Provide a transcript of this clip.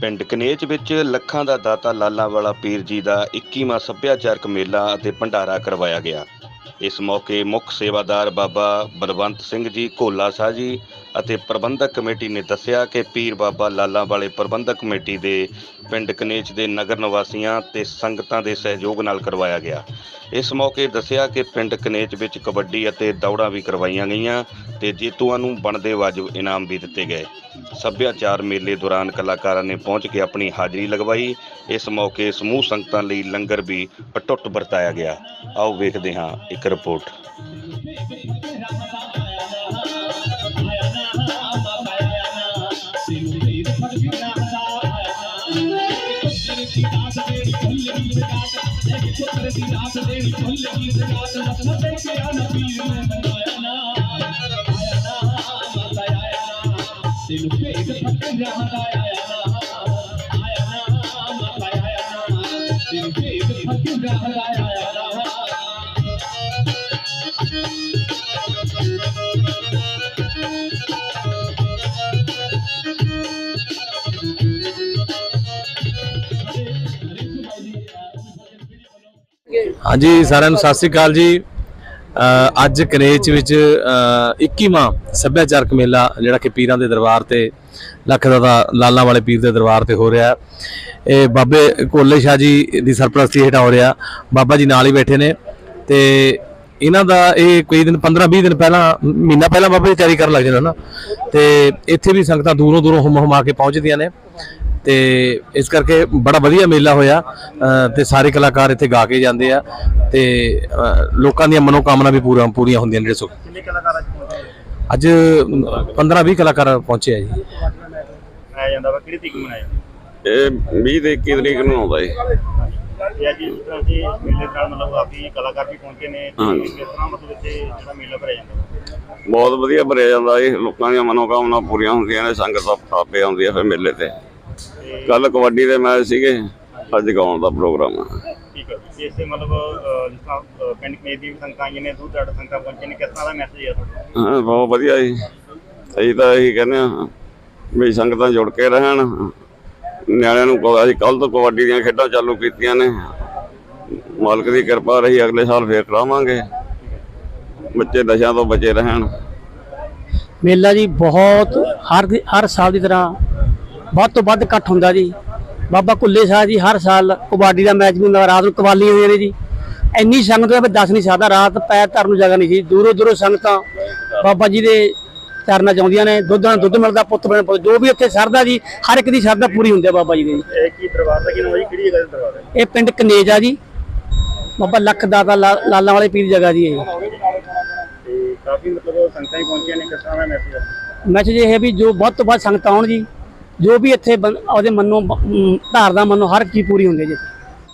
ਪਿੰਡ ਕਨੇਚ ਵਿੱਚ ਲੱਖਾਂ ਦਾ ਦਾਤਾ ਲਾਲਾਂ ਵਾਲਾ ਪੀਰ ਜੀ ਦਾ 21ਵਾਂ ਸੱਭਿਆਚਾਰਕ ਮੇਲਾ ਅਤੇ ਭੰਡਾਰਾ ਕਰਵਾਇਆ ਗਿਆ। ਇਸ ਮੌਕੇ ਮੁੱਖ ਸੇਵਾਦਾਰ ਬਾਬਾ ਬਲਵੰਤ ਸਿੰਘ ਜੀ ਘੋਲਾ ਸ਼ਾਹ ਜੀ ਅਤੇ ਪ੍ਰਬੰਧਕ ਕਮੇਟੀ ਨੇ ਦੱਸਿਆ ਕਿ ਪੀਰ ਬਾਬਾ ਲਾਲਾਂ ਵਾਲੇ ਪ੍ਰਬੰਧਕ ਕਮੇਟੀ ਦੇ ਪਿੰਡ ਕਨੇਚ ਦੇ ਨਗਰ ਨਿਵਾਸੀਆਂ ਤੇ ਸੰਗਤਾਂ ਦੇ ਸਹਿਯੋਗ ਨਾਲ ਕਰਵਾਇਆ ਗਿਆ। ਇਸ ਮੌਕੇ ਦੱਸਿਆ ਕਿ ਪਿੰਡ ਕਨੇਚ ਵਿੱਚ ਕਬੱਡੀ ਅਤੇ ਦੌੜਾਂ ਵੀ ਕਰਵਾਈਆਂ ਗਈਆਂ ਤੇ ਜੇਤੂਆਂ ਨੂੰ ਬਣਦੇ ਵਾਜਬ ਇਨਾਮ ਵੀ ਦਿੱਤੇ ਗਏ। ਸੱਭਿਆਚਾਰ ਮੇਲੇ ਦੌਰਾਨ ਕਲਾਕਾਰਾਂ ਨੇ ਪਹੁੰਚ ਕੇ ਆਪਣੀ ਹਾਜ਼ਰੀ ਲਗਵਾਈ। ਇਸ ਮੌਕੇ ਸਮੂਹ ਸੰਗਤਾਂ ਲਈ ਲੰਗਰ ਵੀ ਅਟੁੱਟ ਵਰਤਾਇਆ ਗਿਆ। ਆਓ ਵੇਖਦੇ ਹਾਂ ਇੱਕ ਰਿਪੋਰਟ। ਦੀ ਦਾਤ ਦੇਣੀ ਫੁੱਲ ਦੀ ਦਾਤ ਲੈ ਕੇ ਪੁੱਤਰ ਦੀ ਦਾਤ ਦੇਣੀ ਫੁੱਲ ਦੀ ਦਾਤ ਮੱਥਾ ਟੇਕਿਆ ਨਾ ਪੀਰ ਨੇ ਮਨਾਇਆ ਨਾ ਆਇਆ ਨਾ ਮਾਤਾ ਆਇਆ ਨਾ ਤੈਨੂੰ ਭੇਦ ਫੱਟ ਜਾਂਦਾ ਆਇਆ ਨਾ ਆਇਆ ਨਾ ਮਾਤਾ ਆਇਆ ਨਾ ਤੈਨੂੰ ਭੇਦ ਫੱਟ ਜਾਂਦਾ ਹਾਂਜੀ ਸਾਰਿਆਂ ਨੂੰ ਸਤਿ ਸ੍ਰੀ ਅਕਾਲ ਜੀ। ਅੱਜ ਕਨੇਚ ਵਿੱਚ ਅ, 21ਵਾਂ ਸੱਭਿਆਚਾਰਕ ਮੇਲਾ ਜਿਹੜਾ ਕਿ ਪੀਰਾਂ ਦੇ ਦਰਬਾਰ ਤੇ ਲੱਖ ਦਾ ਲਾਲਾਂ ਵਾਲੇ ਪੀਰ ਦੇ ਦਰਬਾਰ ਤੇ ਹੋ ਰਿਹਾ। ਇਹ ਬਾਬੇ ਕੋਲੇ ਸ਼ਾਹ ਜੀ ਦੀ ਸਰਪ੍ਰਸਤੀ ਹੇਠ ਹੋ ਰਿਹਾ। ਬਾਬਾ ਜੀ ਨਾਲ ਹੀ ਬੈਠੇ ਨੇ। ਤੇ ਇਹਨਾਂ ਦਾ ਇਹ ਕੋਈ ਦਿਨ 15 20 ਦਿਨ ਪਹਿਲਾਂ ਮਹੀਨਾ ਪਹਿਲਾਂ ਬਾਬਾ ਜੀ ਤਿਆਰੀ ਕਰਨ ਲੱਗ ਜਾਂਦੇ ਨਾ ਤੇ ਇੱਥੇ ਵੀ ਸੰਗਤਾਂ ਦੂਰੋਂ ਦੂਰੋਂ ਹੁਮ ਹੁਮਾ ਕੇ ਪਹੁੰਚਦੀਆਂ ਨੇ। ਤੇ ਇਸ ਕਰਕੇ ਬੜਾ ਵਧੀਆ ਮੇਲਾ ਹੋਇਆ ਤੇ ਸਾਰੇ ਕਲਾਕਾਰ ਇੱਥੇ ਗਾ ਕੇ ਜਾਂਦੇ ਆ ਤੇ ਲੋਕਾਂ ਦੀਆਂ ਮਨੋਕਾਮਨਾ ਵੀ ਪੂਰਾ ਪੂਰੀਆਂ ਹੁੰਦੀਆਂ ਨੇ ਜਿਹੜੇ ਸੁੱਖ ਕਿੰਨੇ ਕਲਾਕਾਰ ਅੱਜ ਪਹੁੰਚੇ ਅੱਜ 15 20 ਕਲਾਕਾਰ ਪਹੁੰਚੇ ਆ ਜੀ। ਮਨਾਇਆ ਜਾਂਦਾ ਵਾ ਕਿਹੜੀ ਤਰੀਕ ਨੂੰ ਮਨਾਇਆ ਜਾਂਦਾ? ਇਹ 20 ਤੇ 21 ਤਰੀਕ ਨੂੰ ਆਉਂਦਾ ਜੀ। ਤੇ ਅੱਜ ਇਸ ਤਰ੍ਹਾਂ ਦੇ ਮੇਲੇ ਨਾਲ ਮਤਲਬ ਕਾਫੀ ਕਲਾਕਾਰ ਵੀ ਪਹੁੰਚੇ ਨੇ ਤੇ ਹਾਂਜੀ। ਕਿਸ ਤਰ੍ਹਾਂ ਮਤਲਬ ਇੱਥੇ ਜਿਹੜਾ ਮੇਲਾ ਭਰਿਆ ਜਾਂਦਾ? ਬਹੁਤ ਵਧੀਆ ਭਰਿਆ ਜਾਂਦਾ ਜੀ ਲੋਕਾਂ ਦੀਆਂ ਮਨੋਕਾਮਨਾ ਪੂਰੀਆਂ ਹੁੰਦੀਆਂ ਨੇ ਸੰਗਤ ਸਭ ਆਪੇ ਆਉਂਦੀ ਆ ਫਿਰ ਮੇਲੇ ਤੇ। ਕੱਲ ਕਬੱਡੀ ਦੇ ਮੈਚ ਸੀਗੇ ਅੱਜ ਗਾਉਣ ਦਾ ਪ੍ਰੋਗਰਾਮ ਠੀਕ ਹੈ ਜੀ। ਇਸੇ ਮਤਲਬ ਅਹ, ਜਿਸ ਤਰ੍ਹਾਂ ਅਹ, ਪਿੰਡ ਕਮੇਟੀ ਦੀ ਵੀ ਸੰਗਤਾਂ ਆਈਆਂ ਨੇ ਦੂਰ ਦਰਾਡੇ ਸੰਗਤਾਂ ਪਹੁੰਚੇ ਨੇ ਕਿਸ ਤਰ੍ਹਾਂ ਦਾ ਮੈਸੇਜ ਹੈ ਤੁਹਾਡਾ? ਹਾਂ ਬਹੁਤ ਵਧੀਆ ਜੀ। ਅਸੀਂ ਤਾਂ ਇਹੀ ਕਹਿੰਦੇ ਆ ਵੀ ਸੰਗਤਾਂ ਜੁੜ ਕੇ ਰਹਿਣ। ਨਿਆਣਿਆਂ ਨੂੰ ਅਸੀਂ ਕੱਲ ਤੋਂ ਕਬੱਡੀ ਦੀਆਂ ਖੇਡਾਂ ਚਾਲੂ ਕੀਤੀਆਂ ਨੇ। ਮਾਲਕ ਦੀ ਕਿਰਪਾ ਰਹੀ ਅਗਲੇ ਸਾਲ ਫੇਰ ਕਰਾਵਾਂਗੇ। ਬੱਚੇ ਨਸ਼ਿਆਂ ਤੋਂ ਬਚੇ ਰਹਿਣ। ਮੇਲਾ ਜੀ ਬਹੁਤ ਹਰ ਹਰ ਸਾਲ ਦੀ ਤਰ੍ਹਾਂ ਵੱਧ ਤੋਂ ਵੱਧ ਇਕੱਠ ਹੁੰਦਾ ਜੀ। ਬਾਬਾ ਕੁੱਲੇ ਸ਼ਾਹ ਜੀ ਹਰ ਸਾਲ ਕਬੱਡੀ ਦਾ ਮੈਚ ਵੀ ਹੁੰਦਾ ਰਾਤ ਨੂੰ ਕਵਾਲੀਆਂ ਹੁੰਦੀਆਂ ਨੇ ਜੀ। ਇੰਨੀ ਸੰਗਤ ਹੈ ਵੀ ਦੱਸ ਨਹੀਂ ਸਕਦਾ ਰਾਤ ਪੈਰ ਧਰਨ ਨੂੰ ਜਗ੍ਹਾ ਨਹੀਂ ਸੀ। ਦੂਰੋਂ ਦੂਰੋਂ ਸੰਗਤਾਂ ਬਾਬਾ ਜੀ ਦੇ ਚਰਨਾਂ ਚ ਆਉਂਦੀਆਂ ਨੇ ਦੁੱਧ ਨਾਲ ਦੁੱਧ ਮਿਲਦਾ ਪੁੱਤ ਬਣ ਪੁੱਤ ਜੋ ਵੀ ਇੱਥੇ ਸਰਦਾ ਜੀ ਹਰ ਇੱਕ ਦੀ ਸਰਦਾ ਪੂਰੀ ਹੁੰਦੀ ਹੈ ਬਾਬਾ ਜੀ ਦੀ। ਇਹ ਕੀ ਦਰਬਾਰ ਦਾ ਕੀ ਨਾਮ ਹੈ ਜੀ? ਕਿਹੜੀ ਜਗ੍ਹਾ ਦਾ ਦਰਬਾਰ ਹੈ? ਇਹ ਪਿੰਡ ਕਨੇਜ ਜੀ। ਬਾਬਾ ਲੱਖ ਦਾਤਾ ਲਾਲਾਂ ਵਾਲੇ ਪੀਰ ਜਗ੍ਹਾ ਜੀ ਇਹ। ਤੇ ਕਾਫੀ ਮਤਲਬ ਸੰਗਤਾਂ ਹੀ ਪਹੁੰਚੀਆਂ ਨੇ ਕਿਸ ਤਰ੍ਹਾਂ ਦਾ ਮੈਸੇਜ ਮੈਸੇਜ ਇਹ ਹੈ ਵੀ ਜੋ ਵੱਧ ਤੋਂ ਵੱਧ ਸੰਗਤ ਆਉਣ ਜੀ ਜੋ ਵੀ ਇੱਥੇ ਬੰ- ਉਹਦੇ ਮੰਨੋ ਬ- ਅਮ, ਧਾਰਦਾ ਹਰ ਇੱਕ ਚੀਜ਼ ਪੂਰੀ ਹੁੰਦੀ ਹੈ ਜੀ।